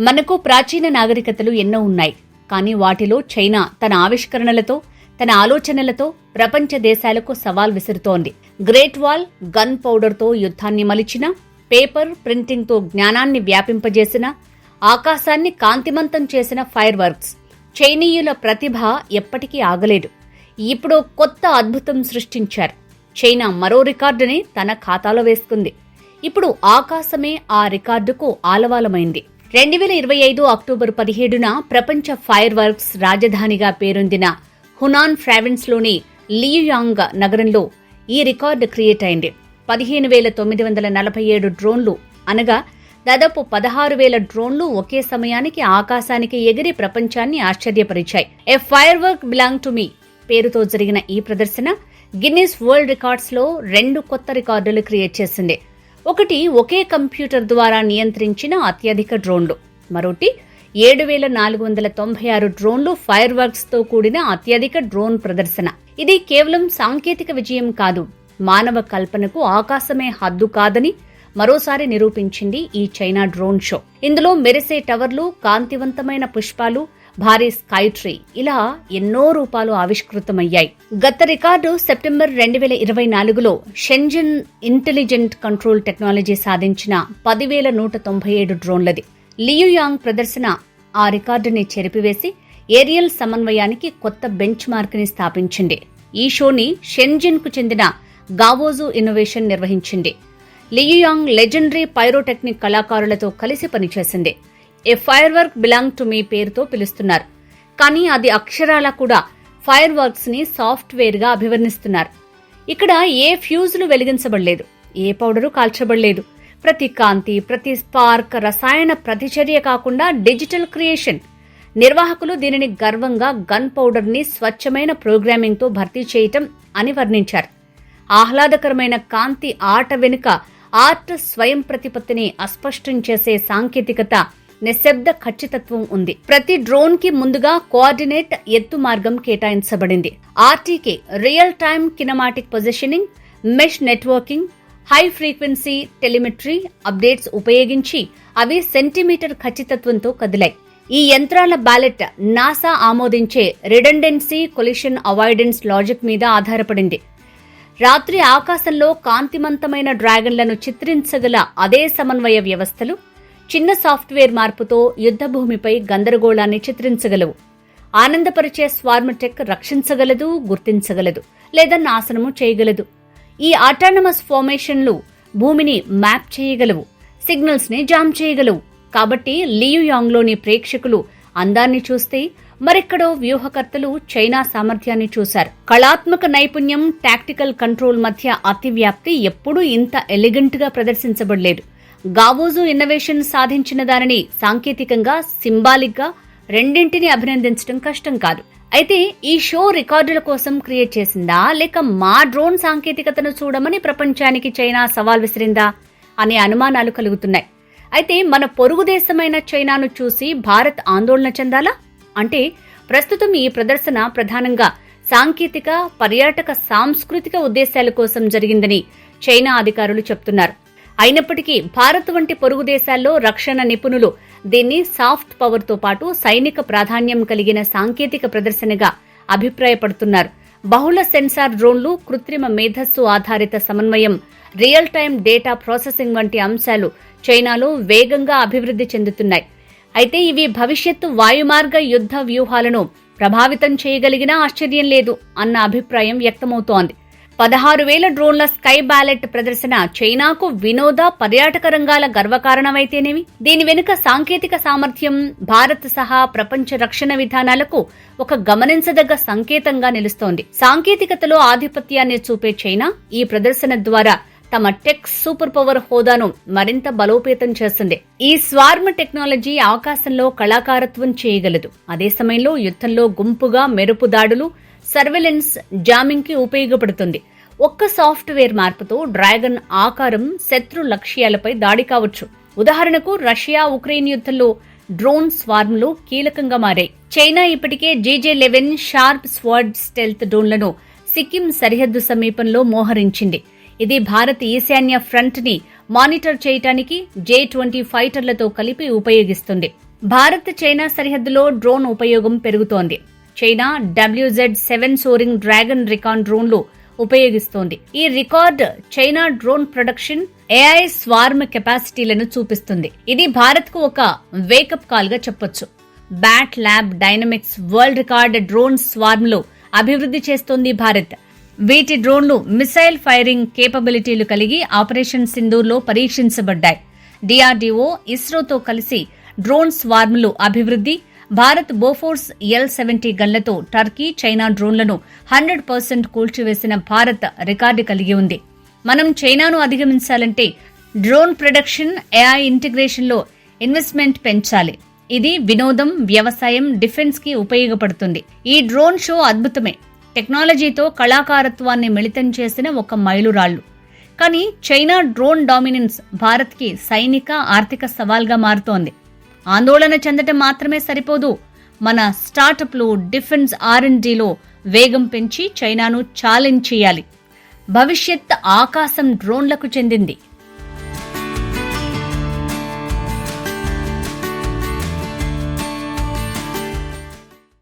మనకు ప్రాచీన నాగరికతలు ఎన్నో ఉన్నాయి. కానీ వాటిలో చైనా తన ఆవిష్కరణలతో తన ఆలోచనలతో ప్రపంచ దేశాలకు సవాల్ విసురుతోంది. గ్రేట్ వాల్ గన్ పౌడర్తో యుద్ధాన్ని మలిచిన పేపర్ ప్రింటింగ్తో జ్ఞానాన్ని వ్యాపింపజేసిన ఆకాశాన్ని కాంతిమంతం చేసిన ఫైర్ వర్క్స్ చైనీయుల ప్రతిభ ఎప్పటికీ ఆగలేదు. ఇప్పుడు కొత్త అద్భుతం సృష్టించారు. చైనా మరో రికార్డుని తన ఖాతాలో వేసుకుంది. ఇప్పుడు ఆకాశమే ఆ రికార్డుకు ఆలవాలమైంది. రెండు వేల ఇరవై ఐదు అక్టోబర్ పదిహేడున ప్రపంచ ఫైర్ వర్క్స్ రాజధానిగా పేరొందిన హునాన్ ఫ్రావిన్స్లోని లియుయాంగ్ నగరంలో ఈ రికార్డు క్రియేట్ అయింది. పదిహేను వేల తొమ్మిది వందల నలభై ఏడు డ్రోన్లు అనగా దాదాపు పదహారు వేల డ్రోన్లు ఒకే సమయానికి ఆకాశానికి ఎగిరి ప్రపంచాన్ని ఆశ్చర్యపరిచాయి. A fire work belong to me పేరుతో జరిగిన ఈ ప్రదర్శన గిన్నిస్ వరల్డ్ రికార్డ్స్లో రెండు కొత్త రికార్డులు క్రియేట్ చేసింది. ఒకటి ఒకే కంప్యూటర్ ద్వారా నియంత్రించిన అత్యధిక డ్రోన్లు. మరొకటి ఏడు వేల నాలుగు వందల తొంభై ఆరు డ్రోన్లు ఫైర్ వర్క్స్తో కూడిన అత్యధిక డ్రోన్ ప్రదర్శన. ఇది కేవలం సాంకేతిక విజయం కాదు మానవ కల్పనకు ఆకాశమే హద్దు కాదని మరోసారి నిరూపించింది ఈ చైనా డ్రోన్ షో. ఇందులో మెరిసే టవర్లు కాంతివంతమైన పుష్పాలు భారీ స్కై ట్రీ ఇలా ఎన్నో రూపాలు ఆవిష్కృతమయ్యాయి. గత రికార్డు సెప్టెంబర్ రెండు వేల ఇరవై నాలుగులో షెంజన్ ఇంటెలిజెంట్ కంట్రోల్ టెక్నాలజీ సాధించిన పదివేల నూట తొంభై ఏడు డ్రోన్లది. లియుయాంగ్ ప్రదర్శన ఆ రికార్డుని చెరిపివేసి ఏరియల్ సమన్వయానికి కొత్త బెంచ్ మార్క్ని స్థాపించింది. ఈ షోని షెంజిన్కు చెందిన గావోజు ఇన్నోవేషన్ నిర్వహించింది. లియుయాంగ్ లెజెండరీ పైరోటెక్నిక్ కళాకారులతో కలిసి పనిచేసింది. A fire work belong to me పేరుతో పిలుస్తున్నారు. కానీ అది అక్షరాల కూడా ఫైర్ వర్క్స్ని సాఫ్ట్వేర్గా అభివర్ణిస్తున్నారు. ఇక్కడ ఏ ఫ్యూజులు వెలిగించబడలేదు ఏ పౌడరు కాల్చబడలేదు. ప్రతి కాంతి ప్రతి స్పార్క్ రసాయన ప్రతిచర్య కాకుండా డిజిటల్ క్రియేషన్. నిర్వాహకులు దీనిని గర్వంగా గన్ పౌడర్ని స్వచ్ఛమైన ప్రోగ్రామింగ్తో భర్తీ చేయటం అని వర్ణించారు. ఆహ్లాదకరమైన కాంతి ఆట వెనుక ఆర్ట్ స్వయం ప్రతిపత్తిని అస్పష్టం చేసే సాంకేతికత నిశ్శబ్ద ఖచ్చితత్వం ఉంది. ప్రతి డ్రోన్కి ముందుగా కోఆర్డినేట్ ఎత్తు మార్గం కేటాయించబడింది. RTK real time kinematic positioning mesh networking high frequency telemetry updates ఉపయోగించి అవి సెంటీమీటర్ ఖచ్చితత్వంతో కదిలాయి. ఈ యంత్రాల బ్యాలెట్ నాసా ఆమోదించే రిడండెన్సీ కొలిషన్ అవాయిడెన్స్ లాజిక్ మీద ఆధారపడింది. రాత్రి ఆకాశంలో కాంతిమంతమైన డ్రాగన్లను చిత్రించగల అదే సమన్వయ వ్యవస్థలు చిన్న సాఫ్ట్వేర్ మార్పుతో యుద్ధభూమిపై గందరగోళాన్ని చిత్రించగలవు. ఆనందపరిచే స్వార్మటెక్ రక్షించగలదు గుర్తించగలదు లేదా నాశనము చేయగలదు. ఈ ఆటానమస్ ఫార్మేషన్లు భూమిని మ్యాప్ చేయగలవు సిగ్నల్స్ని జామ్ చేయగలవు. కాబట్టి లియుయాంగ్లోని ప్రేక్షకులు అందాన్ని చూస్తే మరెక్కడో వ్యూహకర్తలు చైనా సామర్థ్యాన్ని చూశారు. కళాత్మక నైపుణ్యం టాక్టికల్ కంట్రోల్ మధ్య అతివ్యాప్తి ఎప్పుడూ ఇంత ఎలిగెంట్గా ప్రదర్శించబడలేదు. గావోజు ఇన్నోవేషన్ సాధించిన దానిని సాంకేతికంగా సింబాలిక్గా రెండింటిని అభినందించడం కష్టం కాదు. అయితే ఈ షో రికార్డుల కోసం క్రియేట్ చేసిందా? లేక మా డ్రోన్ సాంకేతికతను చూడమని ప్రపంచానికి చైనా సవాల్ విసిరిందా? అనే అనుమానాలు కలుగుతున్నాయి. అయితే మన పొరుగు దేశమైన చైనాను చూసి భారత్ ఆందోళన చెందాలా? అంటే ప్రస్తుతం ఈ ప్రదర్శన ప్రధానంగా సాంకేతిక పర్యాటక సాంస్కృతిక ఉద్దేశాల కోసం జరిగిందని చైనా అధికారులు చెప్తున్నారు. అయినప్పటికీ భారత్ వంటి పొరుగు దేశాల్లో రక్షణ నిపుణులు దీన్ని సాఫ్ట్ పవర్తో పాటు సైనిక ప్రాధాన్యం కలిగిన సాంకేతిక ప్రదర్శనగా అభిప్రాయపడుతున్నారు. బహుళ సెన్సార్ డ్రోన్లు కృత్రిమ మేధస్సు ఆధారిత సమన్వయం రియల్ టైం డేటా ప్రాసెసింగ్ వంటి అంశాలు చైనాలో వేగంగా అభివృద్ధి చెందుతున్నాయి. అయితే ఇవి భవిష్యత్తు వాయుమార్గ యుద్ధ వ్యూహాలను ప్రభావితం చేయగలిగినా ఆశ్చర్యం లేదు అన్న అభిప్రాయం వ్యక్తమవుతోంది. పదహారు వేల డ్రోన్ల స్కై బ్యాలెట్ ప్రదర్శన చైనాకు వినోద పర్యాటక రంగాల గర్వకారణమైతేనేమి? దీని వెనుక సాంకేతిక సామర్థ్యం భారత్ సహా ప్రపంచ రక్షణ విధానాలకు ఒక గమనించదగ్గ సంకేతంగా నిలుస్తోంది. సాంకేతికతలో ఆధిపత్యాన్ని చూపే చైనా ఈ ప్రదర్శన ద్వారా తమ టెక్ సూపర్ పవర్ హోదాను మరింత బలోపేతం చేస్తుంది. ఈ స్వార్మ్ టెక్నాలజీ ఆకాశంలో కళాకారత్వం చేయగలదు. అదే సమయంలో యుద్ధంలో గుంపుగా మెరుపు దాడులు సర్వేలెన్స్ జామింగ్కి ఉపయోగపడుతుంది. ఒక్క సాఫ్ట్వేర్ మార్పుతో డ్రాగన్ ఆకారం శత్రు లక్ష్యాలపై దాడి కావచ్చు. ఉదాహరణకు రష్యా ఉక్రెయిన్ యుద్ధంలో డ్రోన్ స్వార్మ్లు కీలకంగా మారాయి. చైనా ఇప్పటికే GJ eleven sharp sword stealth డ్రోన్లను Sikkim సరిహద్దు సమీపంలో మోహరించింది. ఇది భారత్ ఈశాన్య ఫ్రంట్ని మానిటర్ చేయటానికి జే ట్వంటీ ఫైటర్లతో కలిపి ఉపయోగిస్తుంది. భారత్ చైనా సరిహద్దులో డ్రోన్ ఉపయోగం పెరుగుతోంది. China WZ seven soaring dragon recon డ్రోన్లు ఉపయోగిస్తోంది. ఈ record China drone production AI swarm కెపాసిటీలను చూపిస్తుంది. ఇది భారత్కు ఒక వేకప్ కాల్గా చెప్పొచ్చు. Bat lab dynamics world record drone స్వార్మ్లో అభివృద్ధి చేస్తోంది భారత్. వీటి డ్రోన్లు మిసైల్ ఫైరింగ్ కేపబిలిటీలు కలిగి ఆపరేషన్ సింధూర్లో పరీక్షించబడ్డాయి. డిఆర్డీఓ ఇస్రోతో కలిసి డ్రోన్ స్వార్మ్లు అభివృద్ధి భారత్ బోఫోర్స్ ఎల్ సెవెంటీ గన్లతో టర్కీ చైనా డ్రోన్లను హండ్రెడ్ పర్సెంట్ కూల్చివేసిన భారత్ రికార్డు కలిగి ఉంది. మనం చైనాను అధిగమించాలంటే డ్రోన్ ప్రొడక్షన్ ఏఐ ఇంటిగ్రేషన్లో ఇన్వెస్ట్మెంట్ పెంచాలి. ఇది వినోదం వ్యవసాయం డిఫెన్స్కి ఉపయోగపడుతుంది. ఈ డ్రోన్ షో అద్భుతమే. టెక్నాలజీతో కళాకారత్వాన్ని మిళితం చేసిన ఒక మైలురాళ్ళు కానీ చైనా డ్రోన్ డామినెన్స్ భారత్కి సైనిక ఆర్థిక సవాల్గా మారుతోంది. ఆందోళన చెందటం మాత్రమే సరిపోదు. మన స్టార్టప్లు డిఫెన్స్ ఆర్ఎండ్డీలో వేగం పెంచి చైనాను ఛాలెంజ్ చేయాలి. భవిష్యత్ ఆకాశం డ్రోన్లకు చెందింది.